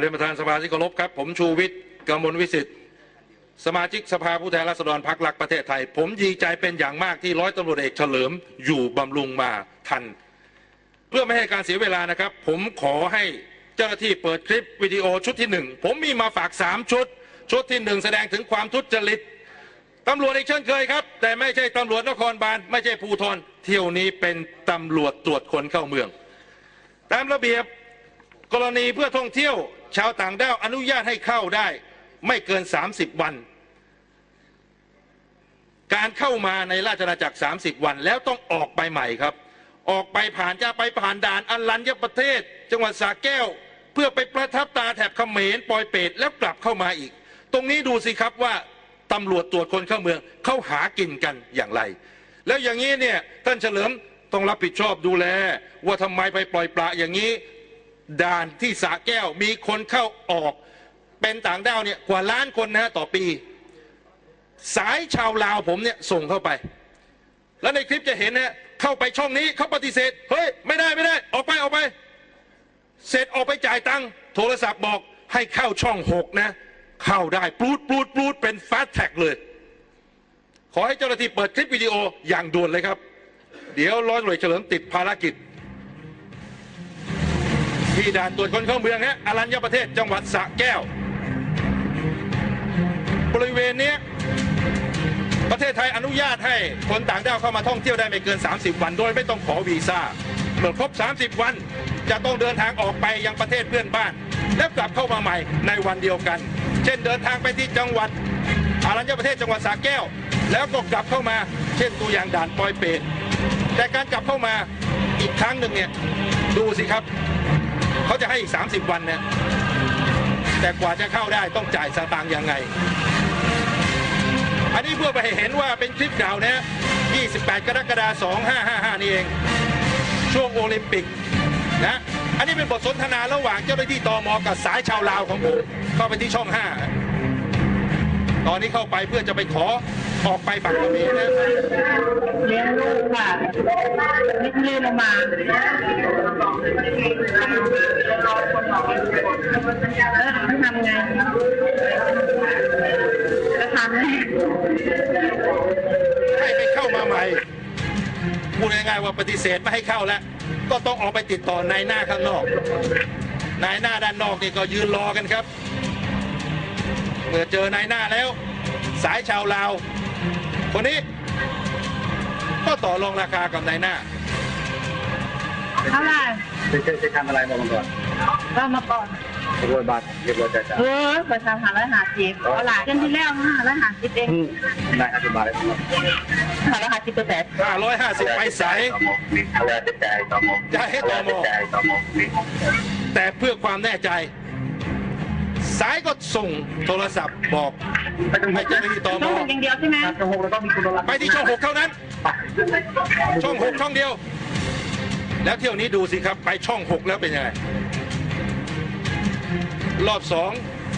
เรียนประธานสภาที่เคารพครับ ผมชูวิทย์กมลวิสิทธิ์ สมาชิกสภาผู้แทนราษฎรพักรักประเทศไทย ผมดีใจเป็นอย่างมากที่ร้อยตำรวจเอกเฉลิมอยู่บำรุงมาทัน เพื่อไม่ให้การเสียเวลานะครับ ผมขอให้เจ้าหน้าที่เปิดคลิปวิดีโอชุดที่หนึ่งผมมีมาฝากสามชุด ชุดที่หนึ่งแสดงถึงความทุจริตตำรวจอีกเช่นเคยครับ แต่ไม่ใช่ตำรวจนครบาลไม่ใช่ภูธรเที่ยวนี้เป็นตำรวจตรวจคนเข้าเมือง ตามระเบียบกรณีเพื่อท่องเที่ยว ชาวต่างด้าวอนุญาตให้เข้าได้ ไม่เกิน 30 วัน การเข้ามาในราชอาณาจักร 30 วัน แล้วต้องออกไปใหม่ครับ ออกไปผ่านจะไปผ่านด่านอัลัญญประเทศ จังหวัดสระแก้ว เพื่อไปประทับตาแถบเขมรปอยเปตแล้วกลับเข้ามาอีก ตรงนี้ดูสิครับว่าตำรวจตรวจคนเข้าเมืองเข้าหากินกันอย่างไร แล้วอย่างนี้เนี่ยท่านเฉลิมต้องรับผิดชอบดูแล ว่าทำไมไปปล่อยปละอย่างนี้ ด่านที่สะแก้วมีคนเข้าออก เป็นต่างด้าวเนี่ยกว่าล้านคนนะฮะต่อปี สายชาวลาวผมเนี่ยส่งเข้าไป แล้วในคลิปจะเห็นนะเข้าไปช่องนี้เขาปฏิเสธเฮ้ยไม่ได้ไม่ได้ ออกไปออกไป เสร็จออกไปจ่ายตังค์โทรศัพท์บอกให้เข้าช่องหกนะ เข้าได้ปลูดปลูดปลูดเป็นฟาสแท็กเลย ขอให้เจ้าหน้าที่เปิดคลิปวิดีโออย่างด่วนเลยครับ เดี๋ยวร้อยตำรวจเฉลิมติดภารกิจ ที่ด่านตรวจคนเข้าเมืองฮะอรัญญประเทศจังหวัดสระแก้ว บริเวณนี้ประเทศไทยอนุญาตให้คนต่างด้าวเข้ามาท่องเที่ยวได้ไม่เกิน 30 วัน โดยไม่ต้องขอวีซ่าเมื่อครบ 30 วันจะต้องเดินทางออกไปยังประเทศเพื่อนบ้าน แล้วกลับเข้ามาใหม่ในวันเดียวกัน เช่นเดินทางไปที่จังหวัดอารัญญประเทศจังหวัดสระแก้ว แล้วก็กลับเข้ามา เช่นตัวอย่างด่านปอยเปตแต่การกลับเข้ามาอีกครั้งหนึ่งเนี่ยดูสิครับ เขาจะให้อีก 30 วันเนี่ยแต่กว่าจะเข้าได้ต้องจ่ายสตางค์ยังไง อันนี้เพื่อไปเห็นว่าเป็นคลิปเก่านะ 28 กรกฎาคม 2555 นี่เอง ช่วงโอลิมปิกนะ อันนี้เป็นบทสนทนาระหว่างเจ้าหน้าที่ตอมกับสายชาวลาวของผมเข้าไปที่ช่อง 5 ตอนนี้เข้าไปเพื่อจะไปขอ ออกไปฝั่งเขมนะเลี้ยงลูกค่ะนี่ลื่นลงมาแล้วทำไงจะทำไงให้ไปเข้ามาใหม่พูดง่ายๆว่าปฏิเสธไม่ให้เข้าแล้ว ก็ต้องออกไปติดต่อนายหน้าข้างนอก นายหน้าด้านนอกนี่ก็ยืนรอกันครับ เมื่อเจอนายหน้าแล้ว สายชาวลาว คนนี้ ก็ต่อรองราคากับนายหน้าเท่าไหร่จะจะจะทำอะไรมาก่อนก็มาก่อนกระบวนการเรียบร้อยจ่ายจ่ายเออประชาหาร้อยหาสิบเอาหลายเดือนที่แล้วนะร้อยหาสิบเองนายอธิบายครับหาร้อยหาสิบเปอร์เซ็นต์550ไปสายอะไรจะจ่ายต่อมจ่ายให้ต่อมจ่ายต่อมแต่เพื่อความแน่ใจ สายก็ส่งโทรศัพท์บอกให้เจ้าหน้าที่ตมต้องเป็นอย่างเดียวใช่ไหมช่องหกแล้วก็มีคุณรับไปที่ช่องหกเท่านั้น ช่องหกช่องเดียว แล้วเที่ยวนี้ดูสิครับ ไปช่องหกแล้วเป็นยังไงรอบสอง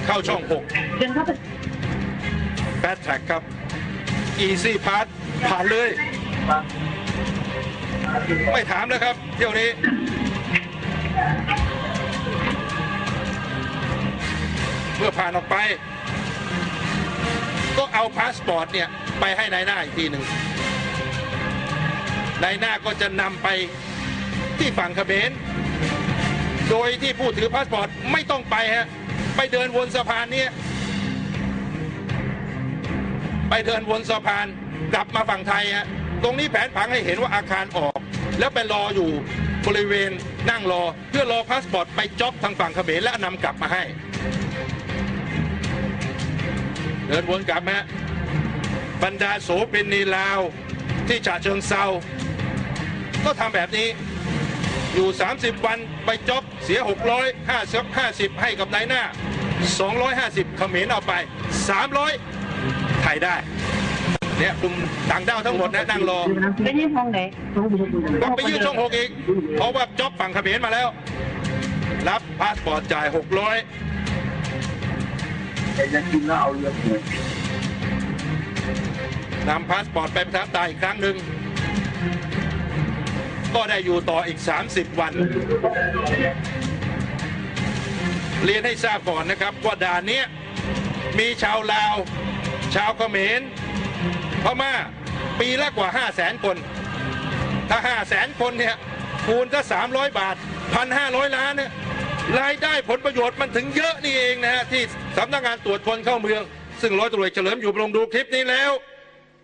เข้าช่องหกเดินเข้าไปแบทแท็กครับ Easy Pass ผ่านเลย ไม่ถามแล้วครับ เที่ยวนี้ เมื่อผ่านออกไป ก็เอาพาสปอร์ตเนี่ยไปให้นายหน้าอีกทีหนึ่งนายหน้าก็จะนำไปที่ฝั่งเขมรโดยที่ผู้ถือพาสปอร์ตไม่ต้องไปฮะไปเดินวนสะพานเนี้ไปเดินวนสะพานกลับมาฝั่งไทยฮะตรงนี้แผนผังให้เห็นว่าอาคารออก แล้วไปรออยู่บริเวณนั่งรอ เพื่อรอพาสปอร์ตไปจ็อบทางฝั่งเขมรและนำกลับมาให้ เดินวนกลับมาบรรดาโสเป็นนีลาวที่ฉะเชิงเซาก็ทำแบบนี้อยู่ 30 วันไปจ็อบเสีย650 50 ให้กับนายหน้า 250เขมรเอาไป 300ไทยได้เนี่ยกลุ่มต่างด้าวทั้งหมดนะนั่งรอไปยื่นห้องไหนกลับไปยื่นช่องหกอีก เพราะว่าจ็อบฝั่งเขมรมาแล้ว รับพาสปอร์ตจ่าย 600 แต่ยังกินแล้วเอาเรือหวยนำพาสปอร์ตไปประทับตาอีกครั้งหนึ่ง ก็ได้อยู่ต่ออีก 30 วัน เรียนให้ทราบก่อนนะครับว่าด่านนี้มีชาวลาว ชาวเขมรพม่าปีละกว่า 5 0 0แสนคน ถ้า 5 0 0แสนคนเนี่ยคูณถ้า300 บาท 1,500 ล้านเนี่ย รายได้ผลประโยชน์มันถึงเยอะนี่เองนะฮะที่สำนักงานตรวจคนเข้าเมือง ซึ่งร้อยตำรวจเฉลิมอยู่ลงดูคลิปนี้แล้ว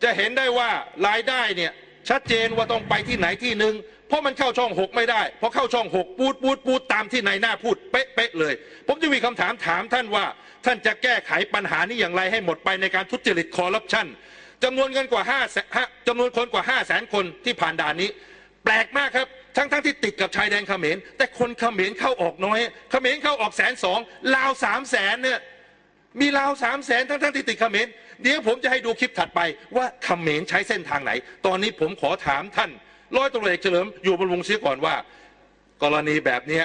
จะเห็นได้ว่ารายได้เนี่ยชัดเจนว่าต้องไปที่ไหนที่หนึ่งเพราะมันเข้าช่องหกไม่ได้เพราะเข้าช่องหกปูดปูดปูดตามที่นายหน้าพูดเป๊ะเป๊ะเลย ผมจะมีคำถามถามท่านว่า ท่านจะแก้ไขปัญหานี้อย่างไรให้หมดไปในการทุจริตคอร์รัปชันจำนวนเงินกว่าห้าจำนวนคนกว่า5 0 0แสนคนที่ผ่านด่านนี้ แปลกมากครับ ทั้งทั้งที่ติดกับชายแดนเขมร แต่คนเขมรเข้าออกน้อยเขมรเข้าออกแสนสองลาวสามแสนเนี่ยมีลาวสามแสนทั้งทั้งที่ติดเขมรเดี๋ยวผมจะให้ดูคลิปถัดไปว่าเขมรใช้เส้นทางไหน ตอนนี้ผมขอถามท่านร้อยตำรวจเอกเฉลิมอยู่บนวงเสียก่อนว่า กรณีแบบนี้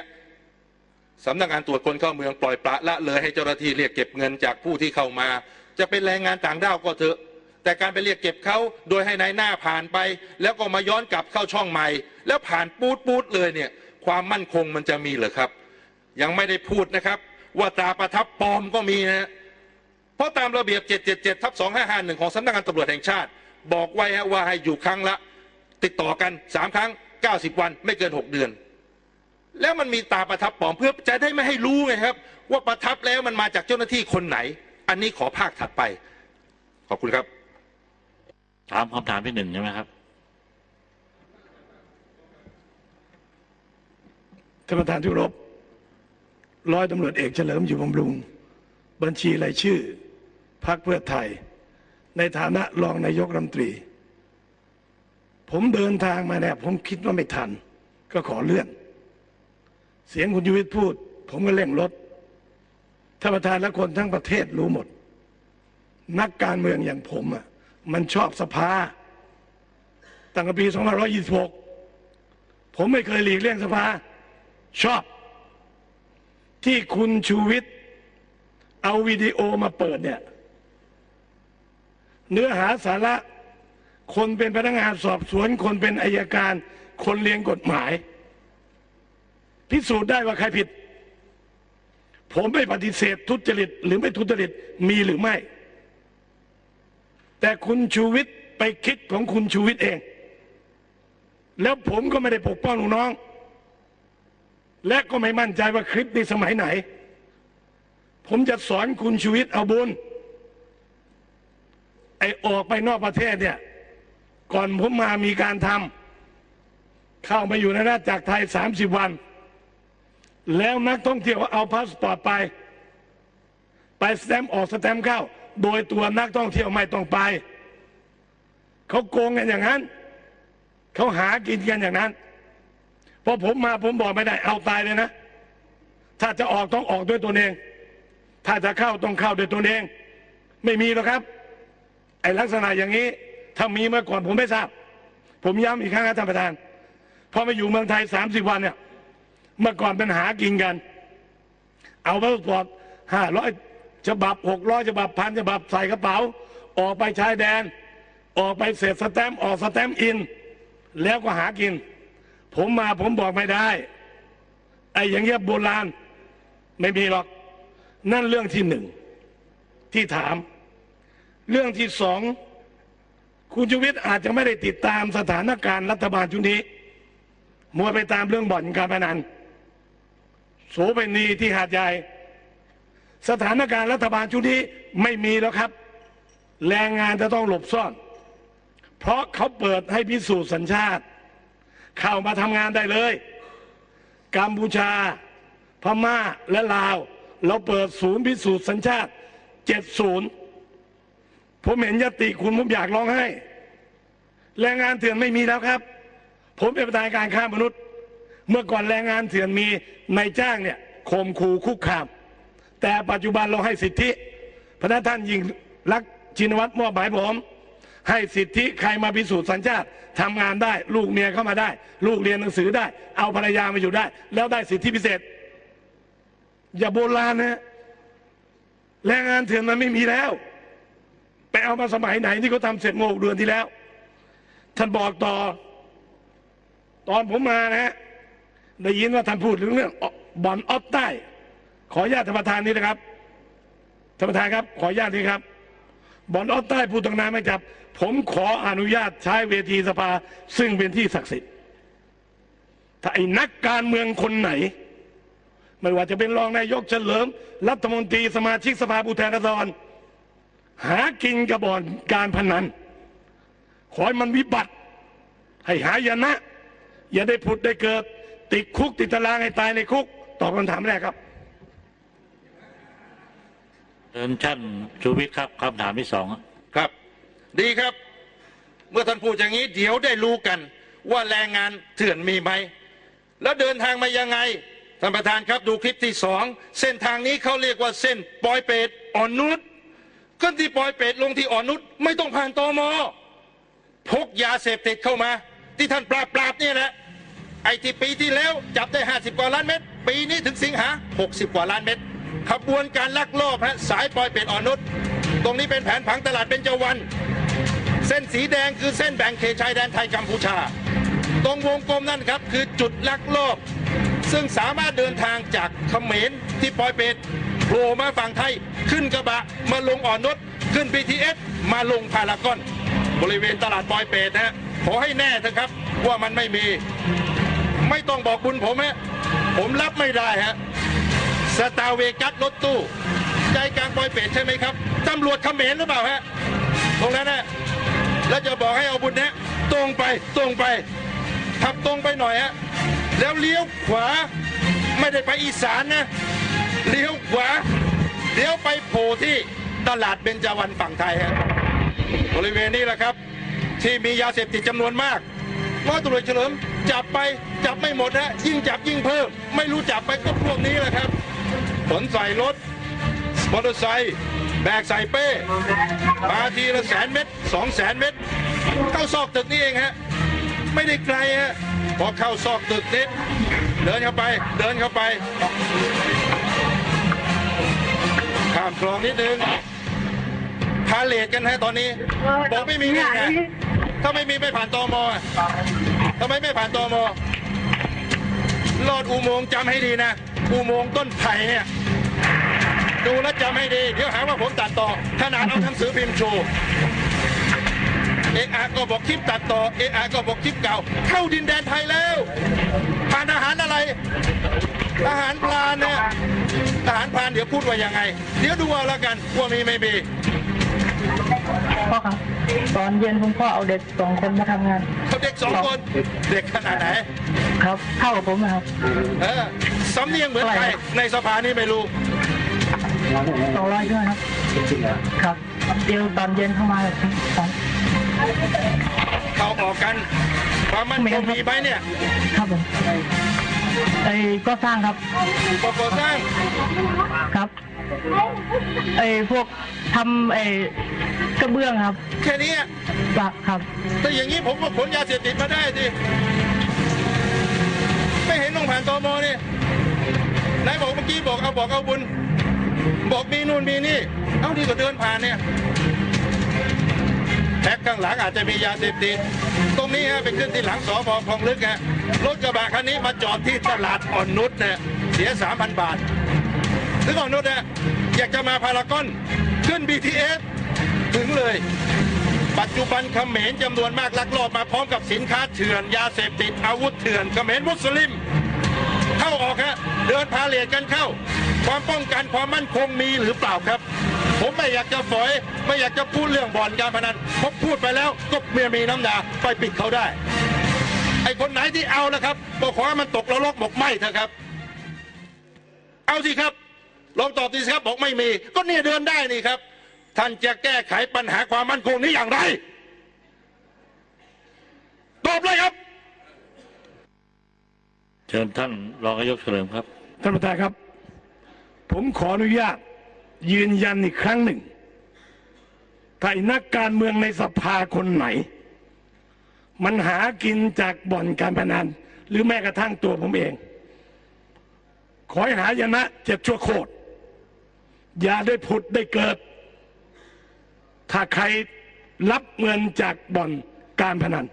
สำนักงานตรวจคนเข้าเมืองปล่อยปละละเลยให้เจ้าหน้าที่เรียกเก็บเงินจากผู้ที่เข้ามา จะเป็นแรงงานต่างด้าวก็เถอะ แต่การไปเรียกเก็บเขาโดยให้นายหน้าผ่านไป แล้วก็มาย้อนกลับเข้าช่องใหม่ แล้วผ่านปูดปูดเลยเนี่ย ความมั่นคงมันจะมีเหรอครับ ยังไม่ได้พูดนะครับ ว่าตราประทับปลอมก็มีนะเพราะตามระเบียบ 777ทับ2551 ของสำนักงานตำรวจแห่งชาติ บอกไว้ฮะว่าให้อยู่ครั้งละ ติดต่อกัน 3 ครั้ง 90 วันไม่เกิน 6 เดือน แล้วมันมีตาประทับปลอมเพื่อจะได้ไม่ให้รู้ไงครับ ว่าประทับแล้วมันมาจากเจ้าหน้าที่คนไหน อันนี้ขอภาคถัดไป ขอบคุณครับ ถามคำถามที่หนึ่งใช่ไหมครับท่านประธานที่รพร้อยตำรวจเอกเฉลิมอยู่บำรุง บัญชีรายชื่อพรรคเพื่อไทย ในฐานะรองนายกรัฐมนตรี ผมเดินทางมาเนี่ยผมคิดว่าไม่ทัน ก็ขอเลื่อน เสียงคุณยุวิทย์พูด ผมก็เร่งรถท่านประธานและคนทั้งประเทศรู้หมด นักการเมืองอย่างผมอะ มันชอบสภาตั้งแต่ปี2526 ผมไม่เคยหลีกเลี่ยงสภา ชอบ ที่คุณชูวิทย์เอาวิดีโอมาเปิดเนี่ย เนื้อหาสาระ คนเป็นพนักงานสอบสวน คนเป็นอายการ คนเรียนกฎหมาย พิสูจน์ได้ว่าใครผิด ผมไม่ปฏิเสธทุจริต หรือไม่ทุจริตมีหรือไม่ แต่คุณชูวิทย์ไปคิดของคุณชูวิทย์เอง แล้วผมก็ไม่ได้ปกป้องลูกน้อง และก็ไม่มั่นใจว่าคลิปในสมัยไหน ผมจะสอนคุณชูวิทย์เอาบุญไอออกไปนอกประเทศเนี่ย ก่อนผมมามีการทำเข้ามาอยู่ในราชจากไทย30วัน แล้วนักท่องเที่ยวเอาพาสปอร์ตไป ไปสแตมป์ออกสแตมป์เข้า โดยตัวนักท่องเที่ยวไม่ต้องไป เขาโกงกันอย่างนั้น เขาหากินกันอย่างนั้นพอผมมาผมบอกไม่ได้เอาตายเลยนะ ถ้าจะออกต้องออกด้วยตัวเอง ถ้าจะเข้าต้องเข้าด้วยตัวเอง ไม่มีหรอกครับ ไอ้ลักษณะอย่างนี้ถ้ามีมาก่อนผมไม่ทราบ ผมย้ำอีกครั้งนะท่านประธานพอมาอยู่เมืองไทยสามสิบวันเนี่ยเมื่อก่อนเป็นหากินกัน เอาพาสปอร์ตห้าร้อย ฉบับหกร้อยฉบับพันฉบับใส่กระเป๋า ออกไปชายแดน ออกไปเสร็จสแตมออกสแตมอิน แล้วก็หากิน ผมมาผมบอกไม่ได้ ไอ้อย่างเงี้ยโบราณไม่มีหรอก นั่นเรื่องที่หนึ่ง ที่ถาม เรื่องที่สอง คุณชูวิทย์อาจจะไม่ได้ติดตามสถานการณ์รัฐบาลชุดนี้ มัวไปตามเรื่องบ่อนการพนันโสเภณีที่หาดใหญ่ สถานการณ์รัฐบาลชุดนี้ไม่มีแล้วครับ แรงงานจะต้องหลบซ่อน เพราะเขาเปิดให้พิสูจน์สัญชาติ เข้ามาทำงานได้เลย กัมพูชา พม่าและลาว เราเปิดศูนย์พิสูจน์สัญชาติ70ผมเห็นยติคุณผมอยากร้องไห้ แรงงานเถื่อนไม่มีแล้วครับ ผมเป็นประธานการค้ามนุษย์ เมื่อก่อนแรงงานเถื่อนมีในายจ้างเนี่ยข่มขู่คุกคาม แต่ปัจจุบันเราให้สิทธิพระท่านยิงรักชินวัตรมอบหมายผมให้สิทธิใครมาพิสูจน์สัญชาติทำงานได้ ลูกเมียเข้ามาได้ ลูกเรียนหนังสือได้ เอาภรรยามาอยู่ได้ แล้วได้สิทธิพิเศษ อย่าโบราณนะแรงงานเถื่อนมันไม่มีแล้ว ไปเอามาสมัยไหนที่เขาทำเสร็จโมหกเดือนที่แล้ว ท่านบอกต่อ ตอนผมมานะฮะได้ยินว่าท่านพูดถึงเรื่องบ่อนออฟใต้ ขออนุญาตท่านประธานนี้นะครับท่านประธานครับ ขออนุญาตนี้ครับบอลออสใต้ผู้ต้องนาไม่จับ ผมขออนุญาตใช้เวทีสภา ซึ่งเป็นที่ศักดิ์สิทธิ์ถ้าไอ้นักการเมืองคนไหน ไม่ว่าจะเป็นรองนายกเฉลิม รัฐมนตรีสมาชิกสภาผู้แทนราษฎรหากินกระบอนการพนัน ขอให้มันวิบัติ ให้หายนะ อย่าได้ผุดได้เกิด ติดคุกติดตารางให้ตายในคุก ตอบคำถามแรกครับ เชิญท่านชูวิทย์ครับคำถามที่สองครับ ดีครับ เมื่อท่านพูดอย่างนี้เดี๋ยวได้รู้กัน ว่าแรงงานเถื่อนมีไหม แล้วเดินทางมายังไงท่านประธานครับดูคลิปที่สองเส้นทางนี้เขาเรียกว่าเส้นปอยเปตอ่อนนุชขึ้นที่ปอยเปตลงที่อ่อนนุชไม่ต้องผ่านตอมอพกยาเสพติดเข้ามา ที่ท่านปราบปราบเนี่ยแหละไอที่ปีที่แล้วจับได้ 50 กว่าล้านเม็ดปีนี้ถึงสิงหา 60 กว่าล้านเม็ด ขบวนการลักลอบฮะสายปอยเปตอ่อนนุชตรงนี้เป็นแผนผังตลาดเป็นเจวัน เส้นสีแดงคือเส้นแบ่งเขตชายแดนไทยกัมพูชา ตรงวงกลมนั่นครับคือจุดลักลอบ ซึ่งสามารถเดินทางจากเขมรที่ปอยเปตโผล่มาฝั่งไทยขึ้นกระบะมาลงอ่อนนุชขึ้น BTS มาลงพารากอน บริเวณตลาดปอยเปตนะฮะขอให้แน่เถอะครับว่ามันไม่มี ไม่ต้องบอกบุญผมฮะผมรับไม่ได้ฮะ สตาร์เวกัสรถตู้ ใจกลางปอยเปตใช่ไหมครับตำรวจเขมรหรือเปล่าฮะตรงนั้นนะแล้วจะบอกให้เอาบุญนะตรงไปตรงไปขับตรงไปหน่อยฮะแล้วเลี้ยวขวาไม่ได้ไปอีสานนะเลี้ยวขวาเลี้ยวไปโผล่ที่ตลาดเบญจวรรณฝั่งไทยฮะบริเวณนี้แหละครับ ที่มียาเสพติดจำนวนมากร้อยตำรวจเฉลิมจับไปจับไม่หมดฮะยิ่งจับยิ่งเพิ่ม ไม่รู้จับไปก็พวกนี้แหละครับ นใส่รถมอเตอร์ไซค์แบกใส่เป้มาทีละแสนเม็ดสองแสนเม็ดเข้าซอกตึกนี่เองฮะไม่ได้ไกลฮะพอเข้าซอกตึกนิดเดินเข้าไปเดินเข้าไป ข้ามคลองนิดนึงพาเลทกันฮะตอนนี้บอกไม่มีเงินไงถ้าไม่มีไม่ผ่านตอมอทำไมไม่ผ่านตอมอลอดอุโมงค์จำให้ดีนะ อุโมงค์ต้นไผ่เนี่ย ดูแลวจำให้ดี เดี๋ยวหาว่าผมตัดต่อ ขนาดเอาหนังสือพิมพ์โชว์เอะอะก็บอกคลิปตัดต่อเอะอะก็บอกคลิปเก่า เข้าดินแดนไทยแล้วผ่านอาหารอะไรอาหารพลานเนี่ยอาหารพลานเดี๋ยวพูดว่ายังไง เดี๋ยวดูเอาละกันว่ามีไม่มีพ่อครับตอนเย็นคุณพ่อเอาเด็กสองคนมาทำงานเขาเด็กสองคน เด็กขนาดไหน ครับเข้ากับผมนะครับ เออสำเนียงเหมือนใครในสภานี้ไม่รู้ สองร้อยด้วยครับครับเดียวตอนเย็นเข้ามาสองเขาออกกันความมั่นคงมีไหมเนี่ย ครับผมไอ้ก็สร้างครับปกสร้างครับไอ้พวกทำไอ้กระเบื้องครับ แค่นี้อะปักครับ แต่อย่างนี้ผมก็ขนยาเสพติดมาได้สิไม่เห็นต้องผ่านตมนี่นายบอกเมื่อกี้บอกเอาบอกเอาบุญ บอกมีนู่นมีนี่ เอาดีก็เดินผ่านเนี่ยแท็กข้างหลังอาจจะมียาเสพติดตรงนี้ฮะไปขึ้นที่หลังสอพอคลองลึกฮะรถกระบะคันนี้มาจอดที่ตลาดอ่อนนุชเนี่ยเสียสามพันบาทถึงอ่อนนุชเนี่ยอยากจะมาพารากอนขึ้น BTS ถึงเลย ปัจจุบันเขมรจำนวนมากลักลอบมาพร้อมกับสินค้าเถื่อน ยาเสพติดอาวุธเถื่อนเขมรมุสลิม เข้าออกฮะเดินพาเลทกันเข้า ความป้องกันความมั่นคงมีหรือเปล่าครับ ผมไม่อยากจะฝอย ไม่อยากจะพูดเรื่องบ่อนการพนันเพราะพูดไปแล้วก็เมียมีน้ำหนาไปปิดเขาได้ ไอ้คนไหนที่เอาละครับบอกขอให้มันตกนรกบอกไม่เถอะครับ เอาสิครับลองตอบดีสิครับบอกไม่มี ก็เนี่ยเดินได้นี่ครับ ท่านจะแก้ไขปัญหาความมั่นคงนี้อย่างไรตอบเลยครับ เชิญท่านรองนายกเฉลิมครับ ท่านประธานครับ ผมขออนุญาต ยืนยันอีกครั้งหนึ่ง ถ้านักการเมืองในสภาคนไหน มันหากินจากบ่อนการพนัน หรือแม้กระทั่งตัวผมเอง ขอให้หายนะเจ็บชั่วโคตรอย่าได้ผุดได้เกิด ถ้าใครรับเงินจากบ่อนการพนัน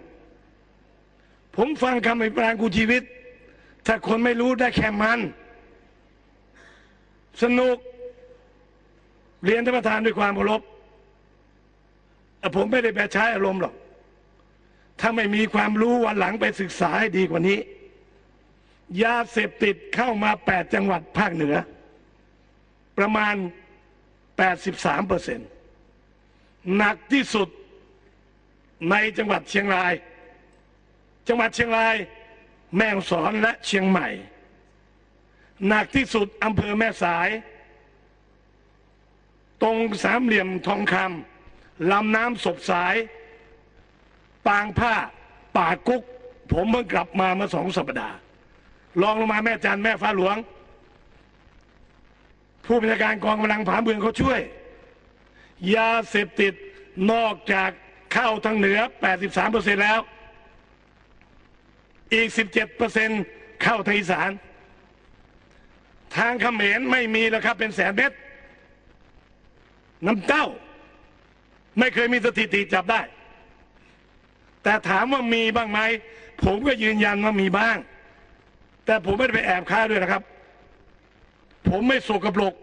ผมฟังคำอภิปรายกูชีวิต ถ้าคนไม่รู้ได้แค่มัน สนุก เรียนท่านประธานด้วยความเคารพเอ่ผมไม่ได้ไปใช้อารมณ์หรอก ถ้าไม่มีความรู้วันหลังไปศึกษาให้ดีกว่านี้ ยาเสพติดเข้ามาแปดจังหวัดภาคเหนือ ประมาณ 83เปอร์เซ็นต์หนักที่สุดในจังหวัดเชียงราย จังหวัดเชียงราย แม่ฮ่องสอนและเชียงใหม่ หนักที่สุดอำเภอแม่สาย ตรงสามเหลี่ยมทองคำลำน้ำศพสาย ปางผ้า ป่ากุ๊ก ผมเพิ่งกลับมาเมื่อสองสัปดาห์ลองลงมาแม่จันแม่ฟ้าหลวง ผู้บัญชาการกองกำลังผาเมืองเขาช่วย ยาเสพติดนอกจากเข้าทางเหนือ 83%แล้ว อีก 17%เข้าทางอีสาน ทางเขมรไม่มีแล้วครับ เป็นแสนเม็ดน้ำเต้า ไม่เคยมีสถิติจับได้ แต่ถามว่ามีบ้างไหม ผมก็ยืนยันว่ามีบ้าง แต่ผมไม่ได้ไปแอบค้าด้วยนะครับ ผมไม่โสกปรก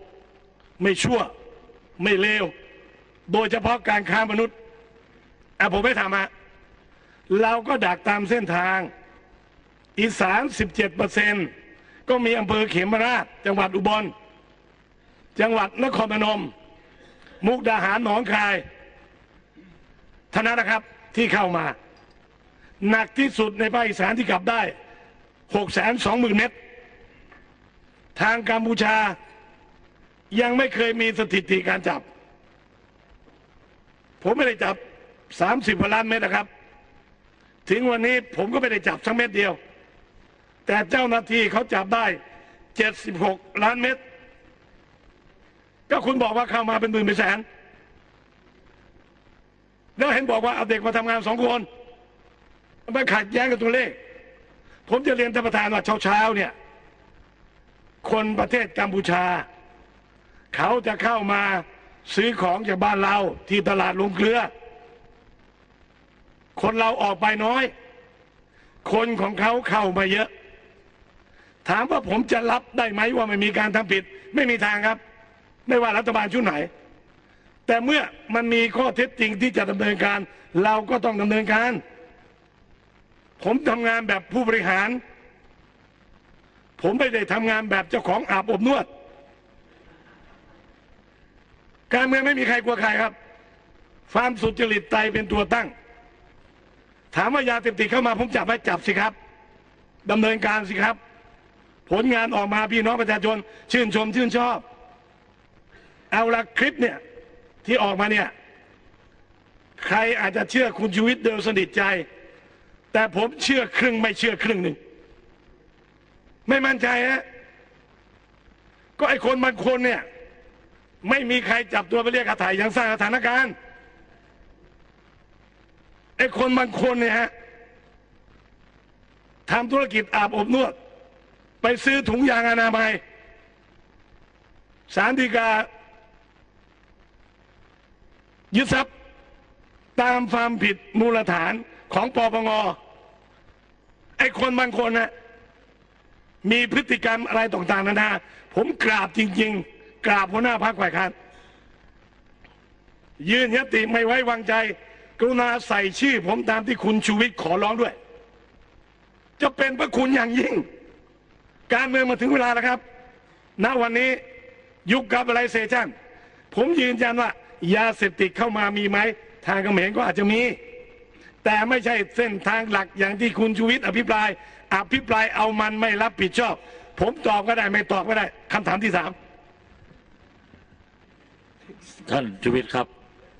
ไม่ชั่ว ไม่เลว โดยเฉพาะการค้ามนุษย์อะผมไม่ทำฮะเราก็ดักตามเส้นทาง อีสาน 17เปอร์เซ็นต์ ก็มีอำเภอเขมราช จังหวัดอุบล จังหวัดนครพนม มุกดาหารหนองคายท่านั้นนะครับที่เข้ามา หนักที่สุดในภาคอีสานที่กลับได้6 2 0 0 0 0เมตร ทางกัมพูชายังไม่เคยมีสถิติการจับ ผมไม่ได้จับ30กว่าล้านเม็ดนะครับ ถึงวันนี้ผมก็ไม่ได้จับสักเม็ดเดียว แต่เจ้าหน้าที่เขาจับได้ 76 ล้านเม็ดก็คุณบอกว่าเข้ามาเป็นหมื่นเป็นแสน แล้วเห็นบอกว่าเอาเด็กมาทำงานสองคนมันขัดแย้งกับตัวเลข ผมจะเรียนท่านประธานว่าเช้าๆเนี่ย คนประเทศกัมพูชา เขาจะเข้ามาซื้อของจากบ้านเราที่ตลาดลงเกลือ คนเราออกไปน้อย คนของเขาเข้ามาเยอะ ถามว่าผมจะรับได้ไหมว่าไม่มีการทำผิด ไม่มีทางครับ ไม่ว่ารัฐบาลชุดไหน แต่เมื่อมันมีข้อเท็จจริงที่จะดำเนินการ เราก็ต้องดำเนินการ ผมทำงานแบบผู้บริหาร ผมไม่ได้ทำงานแบบเจ้าของอาบอบนวด การเมืองไม่มีใครกลัวใครครับความสุจริตใจเป็นตัวตั้ง ถามว่ายาเสพติดเข้ามาผมจับไหมจับสิครับดำเนินการสิครับ ผลงานออกมาพี่น้องประชาชน ชื่นชมชื่นชอบ เอาละคลิปเนี่ยที่ออกมาเนี่ย ใครอาจจะเชื่อคุณชูวิทย์เดิมสนิทใจ แต่ผมเชื่อครึ่งไม่เชื่อครึ่งหนึ่ง ไม่มั่นใจฮะก็ไอ้คนบางคนเนี่ย ไม่มีใครจับตัวไปเรียกอาถ่ายยังสร้างสถานการณ์ไอ้คนบางคนเนี่ยฮะทำธุรกิจอาบอบนวด ไปซื้อถุงยางอนามัยสารดีกายึดทรัพย์ตามความผิดมูลฐานของปปงไอ้คนบางคนนะมีพฤติกรรมอะไรต่างๆนานา ผมกราบจริง ๆ กราบหัวหน้าพรรคฝ่ายค้านยื่นยติไม่ไว้วางใจ กรุณาใส่ชื่อ ผมตามที่คุณชูวิทย์ขอร้องด้วย จะเป็นพระคุณอย่างยิ่ง การเมืองมาถึงเวลาแล้วครับ ณวันนี้ยุคกับอะไรเซชันผมยืนยันว่ายาเสพติดเข้ามามีไหม ทางเขมรก็อาจจะมี แต่ไม่ใช่เส้นทางหลักอย่างที่คุณชูวิทย์อภิปราย อภิปรายเอามันไม่รับผิดชอบ ผมตอบก็ได้ไม่ตอบก็ได้คำถามที่สามท่านชูวิทย์ครับ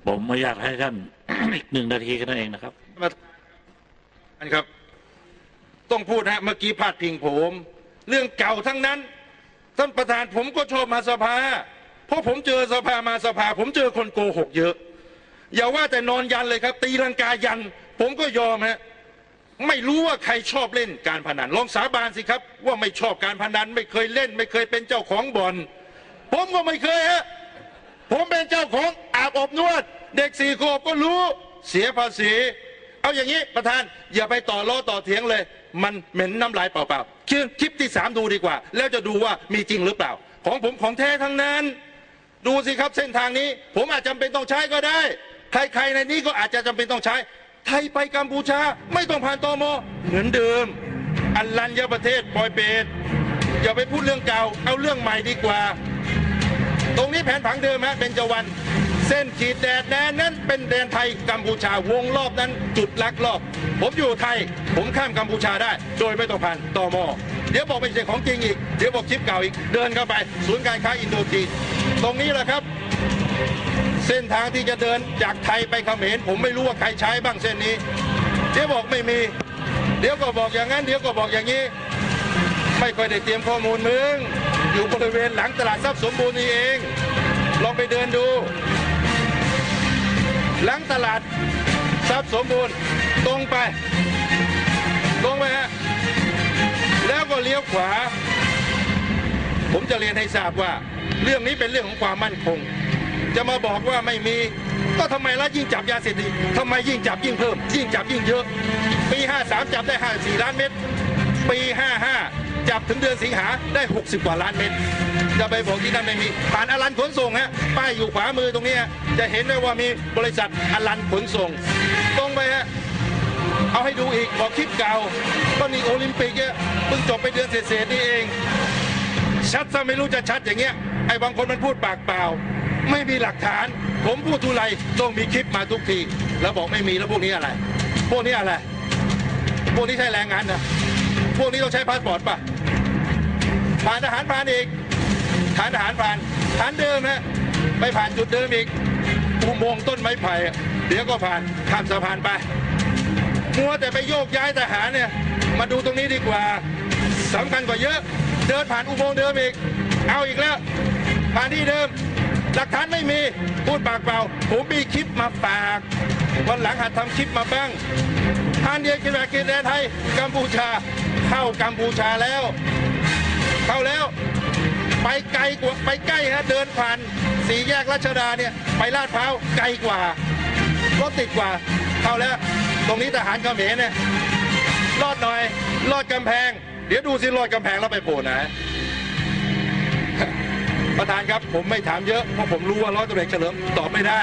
ผมไม่อยากให้ท่านอีกหนึ่งนาทีแค่นั้นเองนะครับอันครับ ต้องพูดฮะเมื่อกี้พาดพิงผม เรื่องเก่าทั้งนั้น ท่านประธานผมก็ชอบมาสภา เพราะผมเจอสภามาสภา ผมเจอคนโกหกเยอะ อย่าว่าแต่นอนยันเลยครับ ตีลังกายัน ผมก็ยอมฮะไม่รู้ว่าใครชอบเล่นการพนันลองสาบานสิครับ ว่าไม่ชอบการพนันไม่เคยเล่น ไม่เคยเป็นเจ้าของบ่อน ผมก็ไม่เคยฮะผมเป็นเจ้าของอาบอบนวด เด็กสี่ขวบก็รู้เสียภาษี เอาอย่างนี้ประธานอย่าไปต่อล้อต่อเถียงเลย มันเหม็นน้ำลายเปล่าๆคือคลิปที่สามดูดีกว่า แล้วจะดูว่ามีจริงหรือเปล่า ของผมของแท้ทั้งนั้น ดูสิครับเส้นทางนี้ ผมอาจจำเป็นต้องใช้ก็ได้ ใครๆในนี้ก็อาจจะจำเป็นต้องใช้ ไทยไปกัมพูชา ไม่ต้องผ่านตมเหมือนเดิม อันลัญญประเทศปลอยเปรตอย่าไปพูดเรื่องเก่า เอาเรื่องใหม่ดีกว่า ตรงนี้แผนผังเดิมฮะเป็นจวัน เส้นขีดแดดแดนนั้นเป็นแดนไทยกัมพูชาวงรอบนั้นจุดลักลอบ ผมอยู่ไทย ผมข้ามกัมพูชาได้ โดยไม่ต้องผ่านตมเดี๋ยวบอกเป็นเสียงของจริงอีก เดี๋ยวบอกคลิปเก่าอีก เดินเข้าไป ศูนย์การค้าอินโดจีนตรงนี้แหละครับ เส้นทางที่จะเดินจากไทยไปเขมรผมไม่รู้ว่าใครใช้บ้างเส้นนี้ เดี๋ยวบอกไม่มี เดี๋ยวก็บอกอย่างนั้น เดี๋ยวก็บอกอย่างนี้ ไม่ค่อยได้เตรียมข้อมูลมึง อยู่บริเวณหลังตลาดทรัพย์สมบูรณ์นี่เอง ลองไปเดินดู หลังตลาดทรัพย์สมบูรณ์ตรงไป ตรงไปฮะแล้วก็เลี้ยวขวา ผมจะเรียนให้ทราบว่า เรื่องนี้เป็นเรื่องของความมั่นคง จะมาบอกว่าไม่มี ก็ทำไมล่ะยิ่งจับยาเสพติดทำไมยิ่งจับยิ่งเพิ่ม ยิ่งจับยิ่งเยอะ ปี 53 จับได้ 54 ล้านเม็ดปี 55 จับถึงเดือนสิงหาได้ 60 กว่าล้านเม็ด จะไปบอกที่นั่นไม่มีผ่านอลันขนส่งฮะป้ายอยู่ขวามือตรงนี้จะเห็นได้ว่ามีบริษัทอลันขนส่ง ตรงไปฮะเอาให้ดูอีกบอกคลิปเก่าก็นี่โอลิมปิกเนี่ยเพิ่งจบไปเดือนเศษๆนี่เอง ชัดซะไม่รู้จะชัดอย่างเงี้ยไอ้บางคนมันพูดปากเปล่า ไม่มีหลักฐาน ผมพูดทุไรต้องมีคลิปมาทุกที แล้วบอกไม่มีแล้วพวกนี้อะไร พวกนี้อะไร พวกนี้ใช้แรงงานนะพวกนี้ต้องใช้พาสปอร์ตป่ะผ่านทหารผ่านอีก ฐานทหารผ่านฐานเดิมฮะไปผ่านจุดเดิมอีกอุโมงค์ต้นไม้ไผ่เดี๋ยวก็ผ่านข้ามสะพานไปมัวแต่ไปโยกย้ายทหารเนี่ยมาดูตรงนี้ดีกว่าสำคัญกว่าเยอะ เดินผ่านอุโมงค์เดิมอีก เอาอีกแล้ว ผ่านที่เดิม หลักฐานไม่มีพูดปากเปล่า ผมมีคลิปมาฝากวันหลังหัดทำคลิปมาบ้างทานเดียกินแบบกินแดนไทยกัมพูชา เข้ากัมพูชาแล้ว เข้าแล้ว ไปไกลกว่าไปใกล้ฮะเดินผ่านสี่แยกรัชดาเนี่ยไปลาดพร้าวไกลกว่ารถติดกว่าเข้าแล้ว ตรงนี้ทหารเขมรเนี่ยรอดหน่อยรอดกำแพง เดี๋ยวดูสิรอดกำแพงแล้วไปโผล่ไหนประธานครับผมไม่ถามเยอะเพราะผมรู้ว่าร้อยตำรวจเฉลิมตอบไม่ได้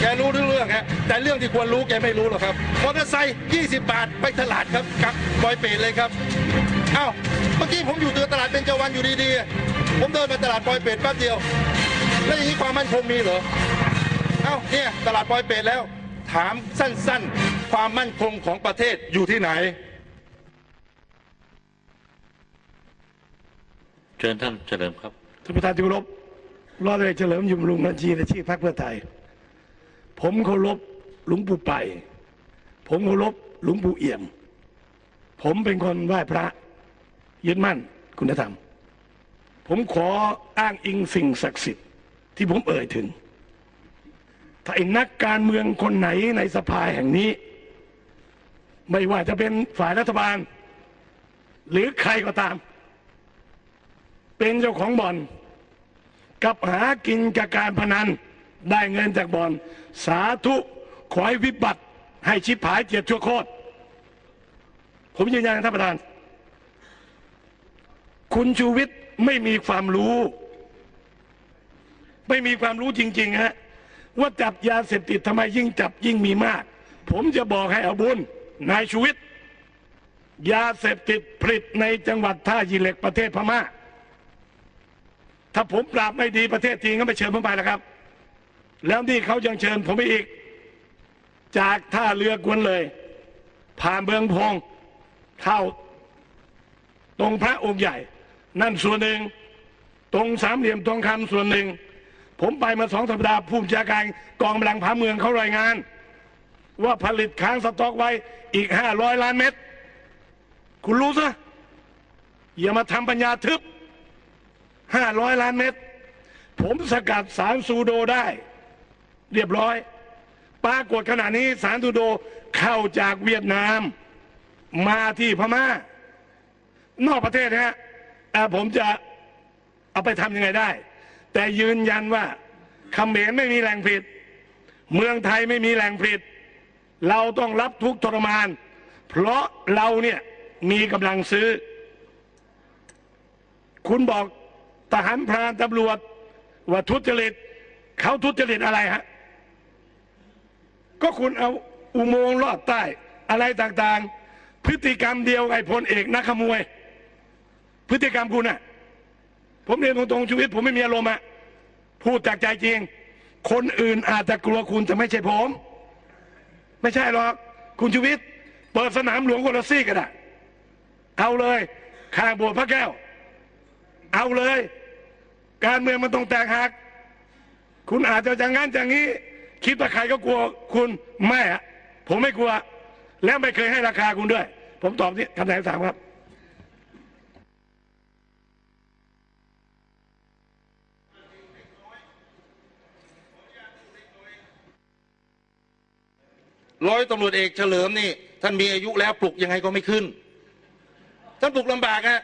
แกรู้ทุกเรื่องฮะแต่เรื่องที่ควรรู้แกไม่รู้หรอกครับมอเตอร์ไซค์20 บาทไปตลาดครับกับบอยเปรตเลยครับ เอ้า เมื่อกี้ผมอยู่ตัวตลาดเป็นจวันอยู่ดีๆ ผมเดินไปตลาดปอยเปรตแป๊บเดียว แล้วอย่างนี้ความมั่นคงมีเหรอ เอ้าเนี่ยตลาดปอยเปรตแล้ว ถามสั้นๆ ความมั่นคงของประเทศอยู่ที่ไหน เชิญท่านเฉลิมครับท่านประธานที่เคารพรอดเลยเฉลิมยุมลุงบัญชีในชื่อพรรคเพื่อไทย ผมเคารพหลวงปู่ไป ผมเคารพหลวงปู่เอี่ยม ผมเป็นคนไหว้พระ ยึดมั่นคุณธรรม ผมขออ้างอิงสิ่งศักดิ์สิทธิ์ที่ผมเอ่ยถึง ถ้าไอ้นักการเมืองคนไหนในสภาแห่งนี้ ไม่ว่าจะเป็นฝ่ายรัฐบาล หรือใครก็ตาม เป็นเจ้าของบ่อน กับหากินกับการพนันได้เงินจากบ่อน สาธุขอให้วิบัติให้ชิบหายเจียดชั่วโคตรผมยืนยันท่านประธาน คุณชูวิทย์ไม่มีความรู้ ไม่มีความรู้จริงๆฮะว่าจับยาเสพติดทำไมยิ่งจับยิ่งมีมาก ผมจะบอกให้อาบุญนายชูวิทย์ยาเสพติดผลิตในจังหวัดท่ายีเหล็กประเทศพม่า ถ้าผมปราบไม่ดีประเทศจีนก็ไม่เชิญผมไปแล้วครับ แล้วนี่เขายังเชิญผมไปอีก จากท่าเรือกวนเลย ผ่านเบืองพงเข้าตรงพระองค์ใหญ่ นั่นส่วนหนึ่ง ตรงสามเหลี่ยมทองคำส่วนหนึ่ง ผมไปมาสองสัปดาห์ผู้บัญชาการกองกำลังพาเมืองเขารายงาน ว่าผลิตค้างสต็อกไว้อีกห้าร้อยล้านเม็ดคุณรู้ซะอย่ามาทำปัญญาทึบห้าร้อยล้านเม็ดผมสกัดสารซูโดได้ เรียบร้อย ปรากฏขณะนี้สารซูโดเข้าจากเวียดนาม มาที่พม่า นอกประเทศนะฮะ ผมจะเอาไปทำยังไงได้ แต่ยืนยันว่าเขมรไม่มีแหล่งผลิตเมืองไทยไม่มีแหล่งผลิตเราต้องรับทุกทรมาน เพราะเราเนี่ยมีกำลังซื้อ คุณบอกทหารพรานตำรวจว่าทุจริตเขาทุจริตอะไรฮะ ก็คุณเอาอุโมงค์ลอดใต้อะไรต่างๆ พฤติกรรมเดียวไอ้พลเอกนักขโมย พฤติกรรมคุณน่ะ ผมเรียนตรงๆชีวิต ผมไม่มีอารมณ์อะพูดจากใจจริง คนอื่นอาจจะกลัวคุณแต่ไม่ใช่ผม ไม่ใช่หรอกคุณชีวิต เปิดสนามหลวงคนละซี่ก็ได้เอาเลยข้างบสถ์พระแก้ว เอาเลย การเมืองมันต้องแตกหัก คุณอาจจะอย่างนั้นอย่างนี้ คิดว่าใครก็กลัวคุณไม่อะผมไม่กลัว แล้วไม่เคยให้ราคาคุณด้วย ผมตอบที่คำถามที่สามครับ ร้อยตำรวจเอกเฉลิมนี่ ท่านมีอายุแล้วปลุกยังไงก็ไม่ขึ้น ท่านปลุกลำบากฮะ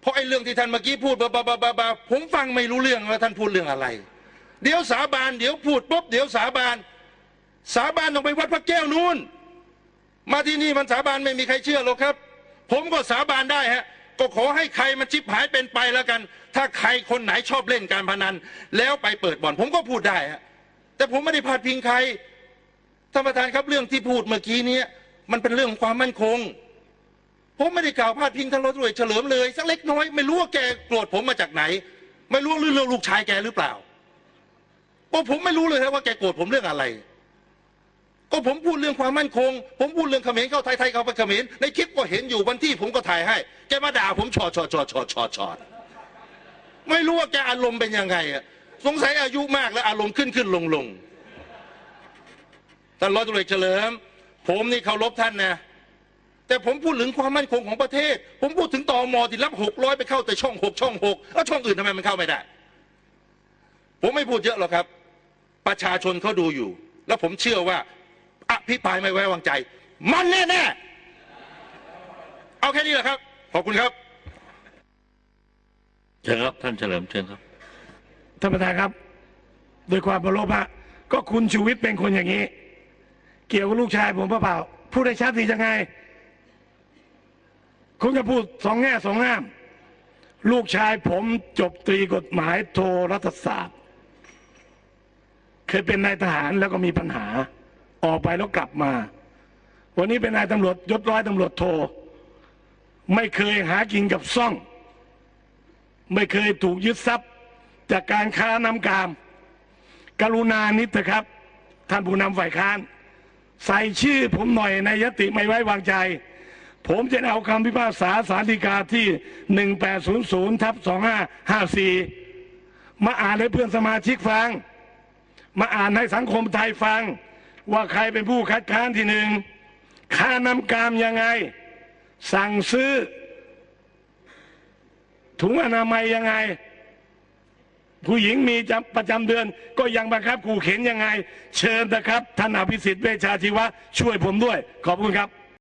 เพราะไอ้เรื่องที่ท่านเมื่อกี้พูดบาบาบาบาผมฟังไม่รู้เรื่องว่าท่านพูดเรื่องอะไร เดี๋ยวสาบานเดี๋ยวพูดปุ๊บเดี๋ยวสาบาน สาบานต้องไปวัดพระแก้วนู่นมาที่นี่มันสาบานไม่มีใครเชื่อหรอกครับ ผมก็สาบานได้ฮะก็ขอให้ใครมันชิบหายเป็นไปแล้วกัน ถ้าใครคนไหนชอบเล่นการพนัน แล้วไปเปิดบ่อน ผมก็พูดได้ฮะแต่ผมไม่ได้พาดพิงใคร ท่านประธานครับเรื่องที่พูดเมื่อกี้นี้มันเป็นเรื่องของความมั่นคงผมไม่ได้กล่าวพาดพิงท่านร้อยตรวจเฉลิมเลยสักเล็กน้อยไม่รู้ว่าแกโกรธผมมาจากไหน ไม่รู้เรื่องลูกชายแกหรือเปล่าเพราะผมไม่รู้เลยครับว่าแกโกรธผมเรื่องอะไร ก็ผมพูดเรื่องความมั่นคง ผมพูดเรื่องเขมรเข้าไทยไทยเข้าไปเขมรในคลิปก็เห็นอยู่วันที่ผมก็ถ่ายให้ แกมาด่าผมชอชอชอชอชอชอไม่รู้ว่าแกอารมณ์เป็นยังไงอะสงสัยอายุมากแล้วอารมณ์ขึ้นขึ้นลงลง ท่านร้อยตำรวจเอกเฉลิม ผมนี่เคารพท่านนะแต่ผมพูดถึงความมั่นคงของประเทศ ผมพูดถึงตอมอที่รับหกร้อยไปเข้าแต่ช่องหกช่องหกแล้วช่องอื่นทำไมมันเข้าไม่ได้ ผมไม่พูดเยอะหรอกครับ ประชาชนเขาดูอยู่ แล้วผมเชื่อว่าอภิปรายไม่ไว้วางใจ มันแน่แน่ๆเอาแค่นี้แหละครับ ขอบคุณครับเชิญครับท่านเฉลิมเชิญครับท่านประธานครับด้วยความเคารพฮะก็คุณชูวิทย์เป็นคนอย่างนี้ เกี่ยวกับลูกชายผมเปล่าๆพูดได้ชัดดียังไงคุณจะพูดสองแง่สองงาม ลูกชายผมจบตรีกฎหมายโทรัฐศาสตร์ เคยเป็นนายทหารแล้วก็มีปัญหา ออกไปแล้วกลับมา วันนี้เป็นนายตำรวจยศร้อยตำรวจโท ไม่เคยหากินกับซ่อง ไม่เคยถูกยึดทรัพย์ จากการค้านำกาม กรุณานิดเถอะครับ ท่านผู้นำฝ่ายค้าน ใส่ชื่อผมหน่อยในยติไม่ไว้วางใจ ผมจะเอาคำพิพากษาสารดีกาที่ 1800ทับ2554 มาอ่านให้เพื่อนสมาชิกฟัง มาอ่านให้สังคมไทยฟัง ว่าใครเป็นผู้คัดค้านที่หนึ่งค่านำกามยังไง สั่งซื้อ ถุงอนามัยยังไง ผู้หญิงมีประจำเดือน ก็ยังบังคับขู่เข็นยังไง เชิญนะครับท่านอภิสิทธิ์เวชชาชีวะ ช่วยผมด้วย ขอบคุณครับ